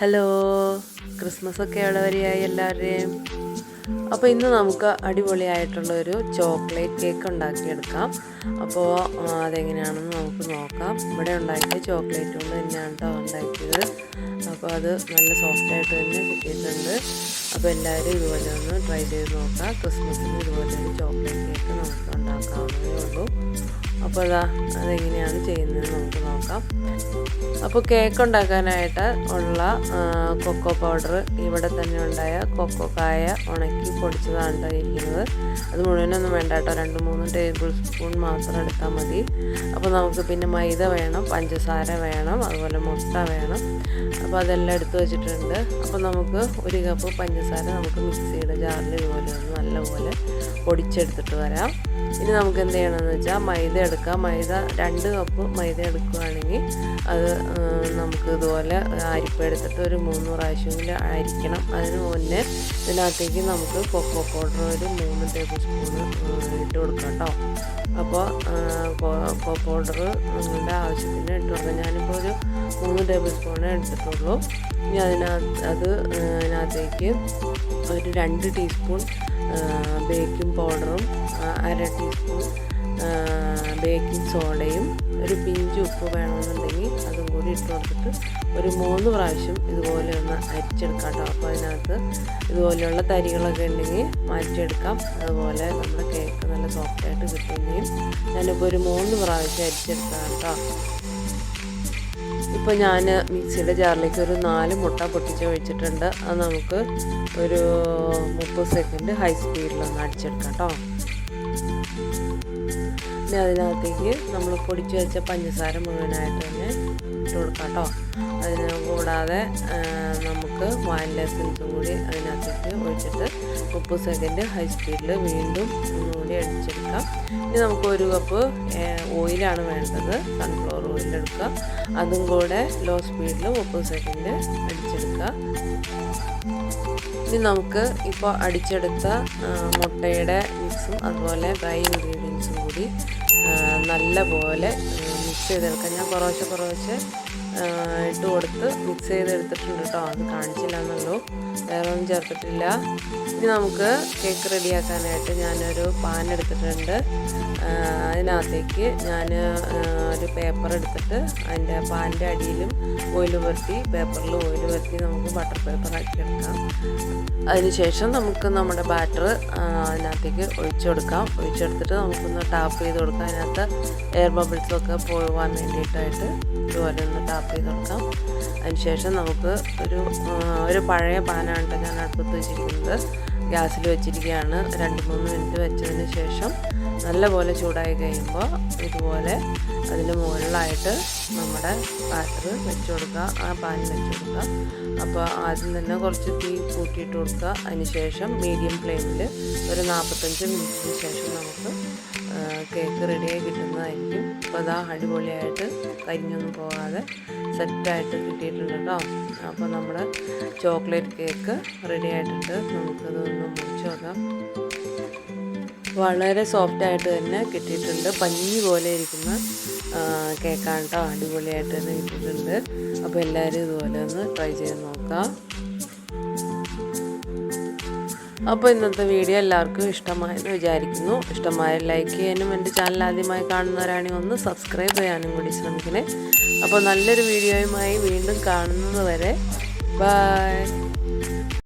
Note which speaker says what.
Speaker 1: Hello. Christmas ഒക്കെ ഉള്ളവരെയായി വരെയായി എല്ലാവരുടെയും അപ്പോൾ ഇന്ന് നമുക്ക് അടിപൊളിയായിട്ടുള്ള ഒരു ചോക്ലേറ്റ് കേക്ക് ഉണ്ടാക്കിയെടുക്കാം. അപ്പോൾ അതെങ്ങനെയാണെന്ന് നമുക്ക് നോക്കാം. ഇവിടെ ഉണ്ടാക്കിയ ചോക്ലേറ്റ് കൊണ്ട് തന്നെയാണ് കേട്ടോ ഉണ്ടാക്കിയത്. അപ്പോൾ അത് നല്ല സോഫ്റ്റായിട്ട് തന്നെ കിട്ടിയിട്ടുണ്ട്. അപ്പോൾ എല്ലാവരും ഇതുപോലെ ഒന്ന് ട്രൈ ചെയ്ത് നോക്കാം. ക്രിസ്മസിന് ഇതുപോലെ ഒരു ചോക്ലേറ്റ് കേക്ക് നമുക്ക് അപ്പോൾ അതാ അതെങ്ങനെയാണ് ചെയ്യുന്നത് നമുക്ക് നോക്കാം. അപ്പോൾ കേക്ക് ഉണ്ടാക്കാനായിട്ട് ഉള്ള കൊക്കോ പൗഡർ ഇവിടെ തന്നെ ഉണ്ടായ കൊക്കോ കായ ഉണക്കി പൊടിച്ചതാണ് ഇരിക്കുന്നത്. അത് മുഴുവനൊന്നും വേണ്ട കേട്ടോ രണ്ട് മൂന്ന് ടേബിൾ സ്പൂൺ മാത്രം എടുത്താൽ മതി. അപ്പോൾ നമുക്ക് പിന്നെ മൈദ വേണം പഞ്ചസാര വേണം അതുപോലെ മുട്ട വേണം. അപ്പോൾ അതെല്ലാം എടുത്ത് വെച്ചിട്ടുണ്ട്. അപ്പോൾ നമുക്ക് ഒരു കപ്പ് പഞ്ചസാര നമുക്ക് മിക്സിയുടെ ജാറിൽ ഇതുപോലെ നല്ലപോലെ പൊടിച്ചെടുത്തിട്ട് വരാം. ഇനി നമുക്ക് എന്ത് ചെയ്യണമെന്ന് വെച്ചാൽ മൈദ എടുക്കാം. മൈദ രണ്ട് കപ്പ് മൈദ എടുക്കുകയാണെങ്കിൽ അത് നമുക്ക് ഇതുപോലെ അരിപ്പ എടുത്തിട്ട് ഒരു മൂന്ന് പ്രാവശ്യമെങ്കിലും അരിക്കണം. അതിന് മുന്നേ ഇതിനകത്തേക്ക് നമുക്ക് കൊക്കോ പൗഡർ ഒരു മൂന്ന് ടേബിൾ സ്പൂൺ ഇട്ട് കൊടുക്കാം കേട്ടോ. അപ്പോൾ പൗഡർ നിങ്ങളുടെ ആവശ്യത്തിന് ഇട്ട് കൊടുക്കാം. ഞാനിപ്പോൾ ഒരു മൂന്ന് ടേബിൾ സ്പൂണേ എടുത്തിട്ടുള്ളൂ. ഇനി അതിനകത്ത് അത് അതിനകത്തേക്ക് ഒരു രണ്ട് ടീസ്പൂൺ ബേക്കിംഗ് പൗഡറും അര ടീസ്പൂൺ ബേക്കിംഗ് സോഡയും ഒരു പിഞ്ച് ഉപ്പ് വേണമെന്നുണ്ടെങ്കിൽ അതും കൂടി ഇട്ട് കൊടുത്തിട്ട് ഒരു മൂന്ന് പ്രാവശ്യം ഇതുപോലെ ഒന്ന് അരിച്ചെടുക്കാം കേട്ടോ. അപ്പോൾ അതിനകത്ത് ഇതുപോലെയുള്ള തരികളൊക്കെ ഉണ്ടെങ്കിൽ മാറ്റിയെടുക്കാം. അതുപോലെ നമ്മുടെ കേക്ക് നല്ല സോഫ്റ്റായിട്ട് കിട്ടുകയും ഞാനിപ്പോൾ ഒരു മൂന്ന് പ്രാവശ്യം അരിച്ചെടുക്കാം കേട്ടോ. ഇപ്പോൾ ഞാൻ മിക്സിയുടെ ജാറിലേക്ക് ഒരു നാല് മുട്ട പൊട്ടിച്ച് ഒഴിച്ചിട്ടുണ്ട് അത് നമുക്ക് ഒരു മുപ്പത് സെക്കൻഡ് ഹൈ സ്പീഡിലൊന്ന് അടിച്ചെടുക്കാം കേട്ടോ. ഇനി അതിനകത്തേക്ക് നമ്മൾ പൊടിച്ച് വെച്ച പഞ്ചസാര മുഴുവനായിട്ട് തന്നെ ഇട്ട് കൊടുക്കാം കേട്ടോ. അതിന് കൂടാതെ നമുക്ക് വാനില എസൻസും കൂടി അതിനകത്തേക്ക് ഒഴിച്ചിട്ട് മുപ്പത് സെക്കൻഡ് ഹൈ സ്പീഡിൽ വീണ്ടും ഒന്നുകൂടി അടിച്ചെടുക്കാം. ഇനി നമുക്ക് ഒരു കപ്പ് ഓയിലാണ് വേണ്ടത്. സൺഫ്ലവർ ഓയിൽ എടുക്കുക അതും കൂടെ ലോ സ്പീഡിൽ മുപ്പത് സെക്കൻഡ് അടിച്ചെടുക്കുക ഇനി നമുക്ക് ഇപ്പോൾ അടിച്ചെടുത്ത മുട്ടയുടെ മിക്സും അതുപോലെ ഡ്രൈ ഇൻഗ്രീഡിയൻസും കൂടി നല്ല പോലെ മിക്സ് ചെയ്തെടുക്കാം. ഞാൻ കുറേശ്ശെ കുറേശ്ശെ ഇട്ട് കൊടുത്ത് മിക്സ് ചെയ്തെടുത്തിട്ടുണ്ട് കേട്ടോ. അത് കാണിച്ചില്ല എന്നുള്ളൂ വേറെ ഒന്നും ചേർത്തിട്ടില്ല. ഇനി നമുക്ക് കേക്ക് റെഡിയാക്കാനായിട്ട് ഞാനൊരു പാൻ എടുത്തിട്ടുണ്ട്. അതിനകത്തേക്ക് ഞാൻ ഒരു പേപ്പർ എടുത്തിട്ട് അതിന്റെ പാനിന്റെ അടിയിലും ഓയിൽ പുരട്ടി പേപ്പറിൽ ഓയിൽ പുരട്ടി നമുക്ക് ബട്ടർ പേപ്പർ ആക്കിയെടുക്കാം അതിനുശേഷം നമുക്ക് നമ്മുടെ ബാറ്റർ അതിനകത്തേക്ക് ഒഴിച്ചു കൊടുക്കാം. ഒഴിച്ചെടുത്തിട്ട് നമുക്കൊന്ന് ടാപ്പ് ചെയ്ത് കൊടുക്കാം. അതിനകത്ത് എയർ ബബിൾസൊക്കെ പോകാൻ വേണ്ടിയിട്ടായിട്ട് ഇതുപോലെ ഒന്ന് ടാപ്പ് ചെയ്ത് കൊടുക്കാം അതിനുശേഷം നമുക്ക് ഒരു ഒരു പഴയ പാനാണ് ഞാൻ അടുപ്പത്ത് വെച്ചിരിക്കുന്നത്. ഗ്യാസിൽ വെച്ചിരിക്കുകയാണ്. രണ്ട് മൂന്ന് മിനിറ്റ് വെച്ചതിന് ശേഷം നല്ലപോലെ ചൂടായി കഴിയുമ്പോൾ ഇതുപോലെ അതിന് മുകളിലായിട്ട് നമ്മുടെ ബാറ്റർ വെച്ച് കൊടുക്കുക. ആ പാൻ വെച്ച് കൊടുക്കുക. അപ്പോൾ ആദ്യം തന്നെ കുറച്ച് തീ കൂട്ടിയിട്ട് കൊടുക്കുക. അതിന് ശേഷം മീഡിയം ഫ്ലെയിമിൽ ഒരു നാൽപ്പത്തഞ്ച് മിനിറ്റിന് ശേഷം നമുക്ക് കേക്ക് റെഡിയായി കിട്ടുന്നതായിരിക്കും. അപ്പോൾ അതാ അടിപൊളിയായിട്ട് കരിഞ്ഞൊന്നും പോകാതെ സെറ്റായിട്ട് കിട്ടിയിട്ടുണ്ട് കേട്ടോ. അപ്പോൾ നമ്മുടെ ചോക്ലേറ്റ് കേക്ക് റെഡി ആയിട്ടുണ്ട്. നമുക്കതൊന്ന് മുറിച്ച് നോക്കാം. വളരെ സോഫ്റ്റായിട്ട് തന്നെ കിട്ടിയിട്ടുണ്ട്. പഞ്ഞി പോലെ ഇരിക്കുന്ന കേക്കാണ് കേട്ടോ അടിപൊളിയായിട്ട് തന്നെ കിട്ടിയിട്ടുണ്ട്. അപ്പോൾ എല്ലാവരും ഇതുപോലെ ഒന്ന് ട്രൈ ചെയ്ത് നോക്കാം. അപ്പോൾ ഇന്നത്തെ വീഡിയോ എല്ലാവർക്കും ഇഷ്ടമായെന്ന് വിചാരിക്കുന്നു. ഇഷ്ടമായ ലൈക്ക് ചെയ്യാനും എന്റെ ചാനൽ ആദ്യമായി കാണുന്നവരാണെങ്കിൽ ഒന്ന് സബ്സ്ക്രൈബ് ചെയ്യാനും കൂടി ശ്രമിക്കണേ. അപ്പോൾ നല്ലൊരു വീഡിയോയുമായി വീണ്ടും കാണുന്നത് വരെ. ബൈ